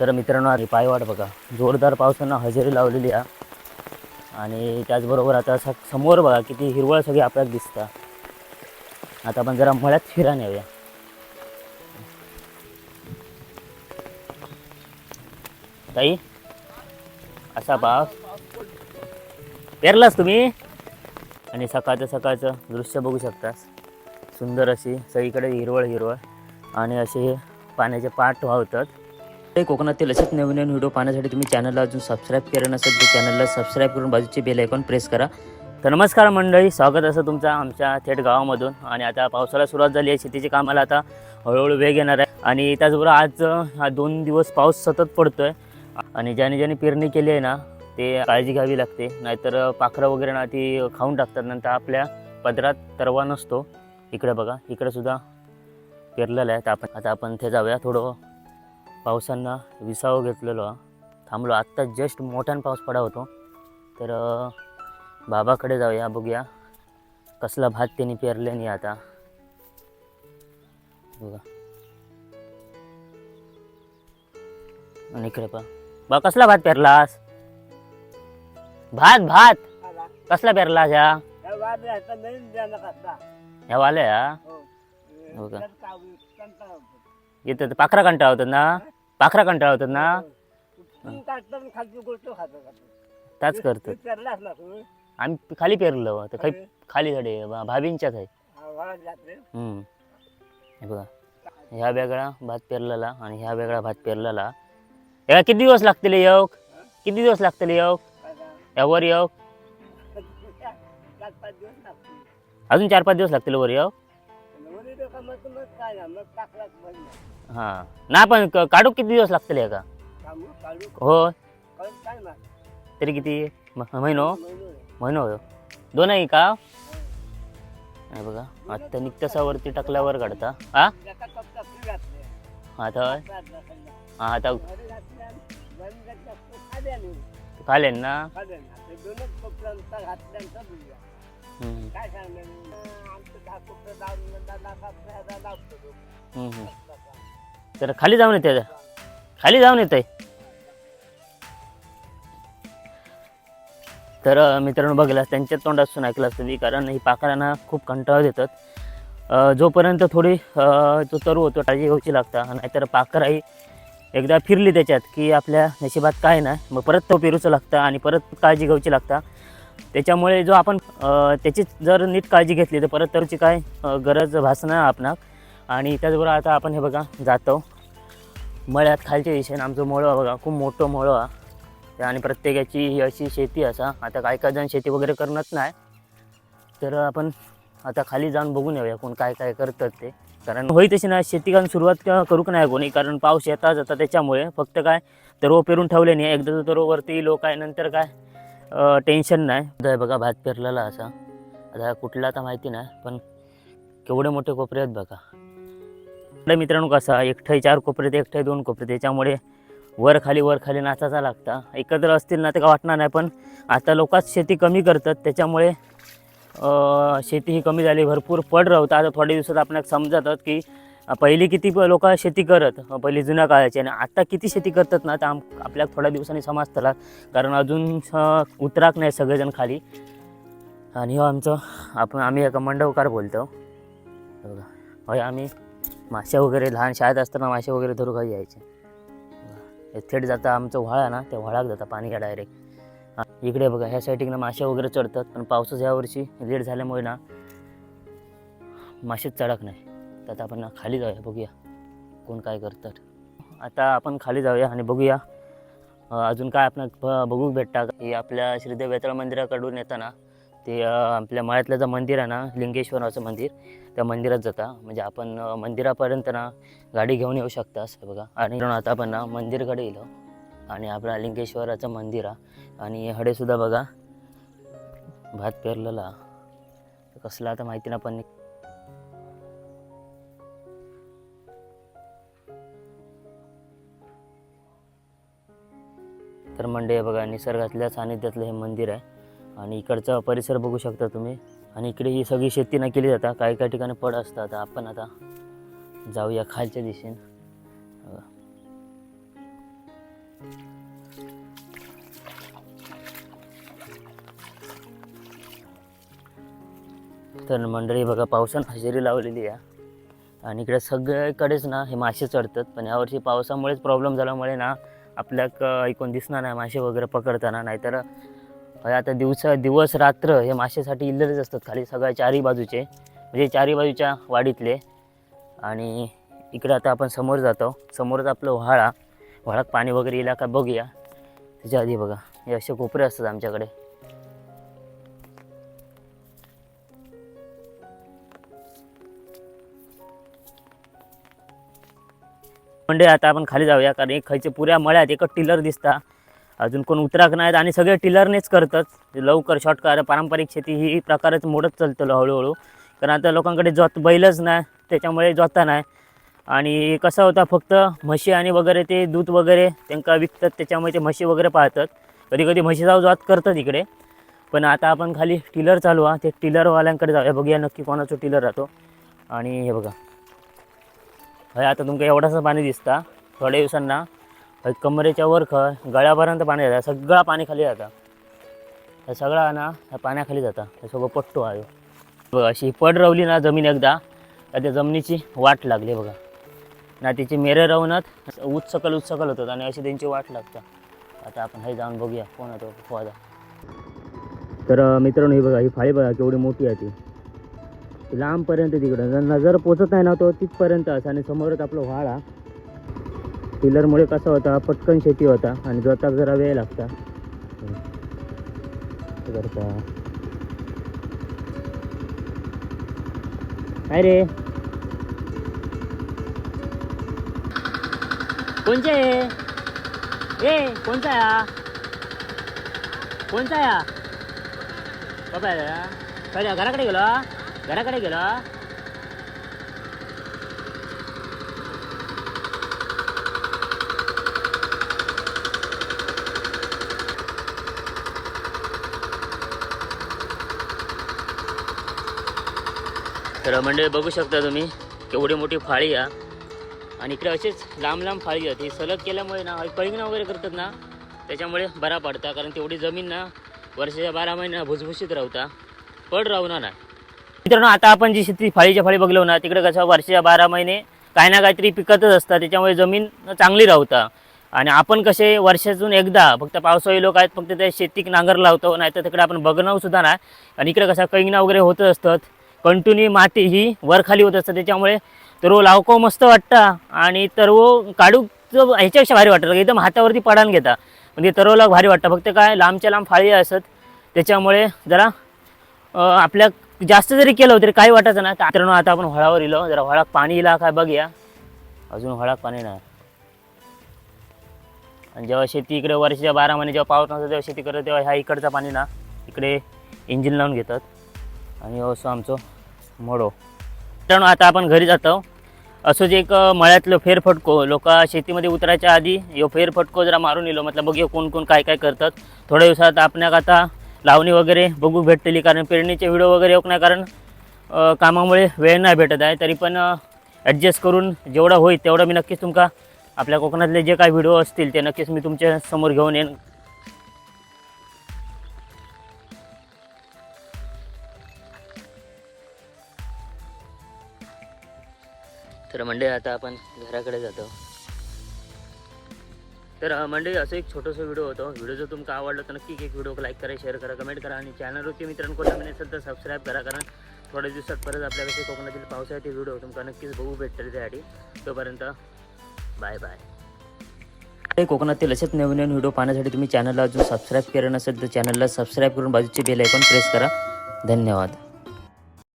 तर मित्रांनो आधी पायवाट बघा. जोरदार पावसानं हजेरी लावलेली आहे. आणि त्याचबरोबर आता स समोर बघा किती हिरवळ सगळी आपल्याला दिसतं. आता आपण जरा मळ्यात फिरा नेऊया ताई असा पाऊस पेरलास तुम्ही? आणि सकाळचं सकाळचं दृश्य बघू शकता. सुंदर अशी सगळीकडे हिरवळ हिरवळ आणि असे हे पाण्याचे पाठ वाहतात. कोकणातील असेच नवीन नवीन व्हिडिओ पाहण्यासाठी तुम्ही चॅनलला अजून सबस्क्राईब केलं नसेल तर चॅनलला सबस्क्राईब करून बाजूची बेल आयकॉन प्रेस करा. तर नमस्कार मंडळी स्वागत असं तुमचा आमच्या थेट गावामधून. आणि आता पावसाला सुरुवात झाली आहे. शेतीची कामाला आता हळूहळू वेग येणार आहे. आणि त्याचबरोबर आज हा दोन दिवस पाऊस सतत पडतो आहे आणि ज्याने ज्याने पेरणी केली आहे ना ते काळजी घ्यावी लागते. नाहीतर पाखरं वगैरे ना ती खाऊन टाकतात. नंतर आपल्या पदरात तरवा नसतो. इकडे बघा इकडे सुद्धा पेरलेलं आहे. तर आपण आता आपण ते जाऊया. थोडं पावसांना विसावं घेतलेलो हा. थांबलो. आत्ता जस्ट मोठ्यानं पाऊस पडा होतो. तर बाबाकडे जाऊया बघूया. कसला भात त्यांनी पेरले नाही आता. बघा. आणि इकडे पहा. बा कसला भात पेरलास? भात भात. कसला पेरलास या ह्या वाल्या? हो? येतं तर पाखरा कंटाळ होतात ना? पाखरा कंटाळ होतात ना? त्याच करतो. आम्ही खाली पेरलो तर काही खाली झाडे भाभींच्याच आहे. हे बघा ह्या वेगळा भात पेरलेला आणि ह्या वेगळा भात पेरलेला. याला किती दिवस लागतील येऊक किती दिवस लागतील येऊक यावर येऊक अजून चार पाच दिवस लागतील वर येऊक हां नाही पण क- काढू किती दिवस लागतील का हो तरी किती म- महिनो महिनो होय दोन आहे का हे बघा आता निघतसावरती टाकल्यावर काढता हा आता होय? हा आता खालेन ना हम्म. हम्म, हम्म. तर खाली जाऊन येते खाली जाऊन येते तर मित्रांनो बघलास त्यांच्या तोंडातून ऐकलं असतं मी कारण ही पाखरांना खूप कंटाळा देतात. जोपर्यंत थोडी जो तो तरू होतो काळजी घ्यायची लागतं नाहीतर पाखराही एकदा फिरली त्याच्यात की आपल्या नशिबात काय नाही मग परत तो पेरूचं लागतं आणि परत काळजी घ्यायची लागतं. त्याच्यामुळे जो आपण त्याची जर नीट काळजी घेतली तर परत तरूची काय गरज भासणार आपणाक. आणि त्याचबरोबर आता आपण हे बघा जातो. मळ्यात खालच्या दिशेने आमचं मळवा बघा खूप मोठं मळवा. आणि प्रत्येकाची ही अशी शेती असा. आता काय काय जण शेती वगैरे करत नाही. तर आपण आता खाली जाऊन बघून येऊया कोण काय काय करतात ते. कारण होई तशी ना शेती कारण सुरुवात करू का नाही कोणी? कारण पाऊस येता जाता त्याच्यामुळे फक्त काय तर पेरून ठेवले नाही. एकदा तर वरती लोक आहे नंतर काय टेन्शन नाही. आता हे बघा भात पेरलेला असा. आता कुठला आता माहिती नाही पण केवढे मोठे कोपरे आहेत बघा. मित्रांनो कसा? एकठाई चार कोपरे ते एकठाई दोन कोपरे त्याच्यामुळे वर खाली वर खाली नाचायचा लागता. एकत्र असतील ना ते का वाटणार नाही पण आता लोकच शेती कमी करतात त्याच्यामुळे शेती ही कमी झाली भरपूर पड राहतं आता थोड्या दिवसात आपल्याला समजतात की पहिले पहिली किती लोक शेती करत? पहिले पहिली जुन्या काळाची. आणि आता किती शेती करतात ना तर आम आपल्याला थोड्या दिवसांनी समजतला कारण अजून उतराक नाही सगळेजण खाली. आणि हो आमचं आपण आम्ही एका मंडवकार बोलतो. बघा. होय आम्ही मासे वगैरे लहान शाळेत असताना मासे वगैरे धरू खाली यायचे. थेट जाता आमचं व्हाळा ना त्या व्हाळाक जाता पाणी घ्या डायरेक्ट इकडे बघा ह्या साईडला मासे वगैरे चढतात पण पावसाच यावर्षी लेट झाल्यामुळे ना मासेच चढक नाही. तर आता आपण ना खाली जाऊया बघूया कोण काय करतात. आता आपण खाली जाऊया आणि बघूया अजून काय आपण बघू भेटता की हे आपल्या श्रीदेव वेताळ मंदिराकडून येताना ते आपल्या मळ्यातलं जे मंदिर आहे ना लिंगेश्वराचं मंदिर त्या मंदिरात जाता. म्हणजे आपण मंदिरापर्यंत ना गाडी घेऊन येऊ शकता असं बघा. आणि आता आपण ना मंदिरकडे येलो आणि आपला लिंगेश्वराचं मंदिर आहे. आणि हडेसुद्धा बघा भात पेरलेला. कसला आता माहिती ना पण तर मंडे आहे बघा निसर्गातल्या सानिध्यातलं हे मंदिर आहे. आणि इकडचा परिसर बघू शकता तुम्ही. आणि इकडे ही सगळी शेती ना केली जाता. काही काही ठिकाणी पड असतात. आपण आता जाऊया खालच्या दिशेन. तर मंडळी बघा पावसानं हजेरी लावलेली आहे. आणि इकडे सगळ्याकडेच ना हे मासे चढतात. पण यावर्षी पावसामुळेच प्रॉब्लेम झाल्यामुळे ना आपल्याक ऐकून दिसणार नाही मासे वगैरे पकडताना. नाहीतर म्हणजे आता दिवसा दिवस रात्र हे मासेसाठी इल्लरच असतात. खाली सगळ्या चारी बाजूचे म्हणजे चारी बाजूच्या वाडीतले. आणि इकडं आता आपण समोर जातो. समोरच आपलं व्हाळा. व्हाळात पाणी वगैरे येईल का बघूया. त्याच्या आधी बघा हे असे कोपरे असतात आमच्याकडे. म्हणजे आता आपण खाली जाऊया कारण एक खायचे पुऱ्या मळ्यात एक टिलर दिसता. अजून कोण उतराक नाहीत आणि सगळे टिलरनेच करतात. लवकर शॉर्टकट पारंपरिक शेती ही प्रकारच मोडत चालतं हळूहळू. कारण आता लोकांकडे जोत बैलच नाही त्याच्यामुळे जोता नाही. आणि कसं होता फक्त म्हशी आणि वगैरे ते दूध वगैरे त्यांना विकतात त्याच्यामुळे ते म्हशी वगैरे पाळतात. कधी कधी म्हशीचा जोत करतात इकडे. पण आता आपण खाली टिलर चालू आहे ते टिलरवाल्यांकडे जाऊया. बघूया नक्की कोणाचं टिलर राहतो. आणि हे बघा. हय आता तुमका एवढासा पाणी दिसता. थोड्या दिवसांना कमरेच्या वर खय गळ्यापर्यंत पाणी जातं. सगळा पाणी खाली जाता. हे सगळा ना ह्या पाण्याखाली जाता. हे सगळं पट्टो आहे. बघा अशी पड रवली ना जमीन एकदा तर त्या जमिनीची वाट लागली बघा. ना तिची मेरे राहूनच उत्सकल उत्सकल होतात आणि अशी त्यांची वाट लागतात आता आपण हे जाऊन बघूया कोण होतो फवादा तर मित्रांनो ही बघा ही फाळी बघा केवढी मोठी आहे ती. लांबपर्यंत तिकडं. जर नजर पोचत नाही ना तो तिथपर्यंत असं आणि समोरच आपलं व्हाळा टिलरमुळे कसा होता? पटकन शेती होता आणि जोताक जरा वेळ लागता. करता काय रे? कोणचे? आहे ए कोणता या कोणता या बाबा घराकडे गेलो घराकडे गेलो तर म्हणजे बघू शकता तुम्ही केवढी मोठी फाळी या. आणि इकडे असेच लांब लांब फाळी आहेत. ही सलग केल्यामुळे ना कळिंगणं वगैरे करतात ना त्याच्यामुळे बरा पडता. कारण तेवढी जमीन ना वर्षाच्या बारा महिना भुसभुशीत राहता. पड राहणार नाही मित्रांनो आता आपण जी शेती फाळीच्या फाळी बघलो ना तिकडे कसं वर्षाच्या बारा महिने काही ना काहीतरी पिकतच असतात. त्याच्यामुळे जमीन चांगली राहता. आणि आपण कसे वर्षातून एकदा फक्त पावसाळी लोक आहेत फक्त त्या शेतीक नांगर लावतो नाही तर तिकडे आपण बघणं सुद्धा नाही. आणि इकडे कसं कैंगणा वगैरे होतच असतात. कंटिन्यू माती ही वरखाली होत असतं त्याच्यामुळे तरव लावको मस्त वाटतं आणि तरव काढू ह्याच्यापेक्षा भारी वाटतं एकदम हातावरती पडान घेता. म्हणजे तरवला भारी वाटतं फक्त काय लांबच्या लांब फाळी असत त्याच्यामुळे जरा आपल्या जास्त जरी केलं तरी काही वाटायचं ना तर आता आपण हळावर इलो जरा हळात पाणी इला काय बघूया. अजून हळात पाणी नाही. आणि जेव्हा शेती इकडे वर्षाच्या बारा महिने जेव्हा पावत नसतो तेव्हा शेती करतो तेव्हा ह्या इकडचं पाणी ना इकडे इंजिन लावून घेतात. आणि असं आमचं मळो मित्रांनो आता आपण घरी जातो. असंच एक मळ्यातलं फेरफटको लोक शेतीमध्ये उतरायच्या आधी यो फेरफटको जरा मारून येलो. मतलब बघूया कोण कोण काय काय करतात. थोड्या दिवसात आपणाक आता लावणी वगैरे बघू भेटतली कारण पेरणीचे व्हिडिओ वगैरे येऊ नाही कारण कामामुळे वेळ नाही भेटत आहे. तरी पण ॲडजस्ट करून जेवढं होईल तेवढं मी नक्कीच तुमका आपल्या कोकणातले जे काही व्हिडिओ असतील ते नक्कीच मी तुमच्यासमोर घेऊन येईन. तर मंडळी आता आपण घराकडे जातो. तर मंडळी असं एक छोटंसं व्हिडिओ होतो. व्हिडिओ जर तुमका आवडलं तर नक्की एक व्हिडिओ लाईक करा शेअर करा कमेंट करा आणि चॅनलवरती मित्रांनो कोणी नवीन असेल तर सबस्क्राईब करा कारण थोड्या दिवसात परत आपल्याकडे कोकणातील पावसाळ्यातील व्हिडिओ तुमका नक्कीच बघू भेटतील त्यासाठी तोपर्यंत बाय बाय कोकणातील असेच नवीन नवीन व्हिडिओ पाहण्यासाठी तुम्ही चॅनलला अजून सबस्क्राईब केलं नसेल तर चॅनलला सबस्क्राईब करून बाजूची बेल आयकॉन प्रेस करा. धन्यवाद.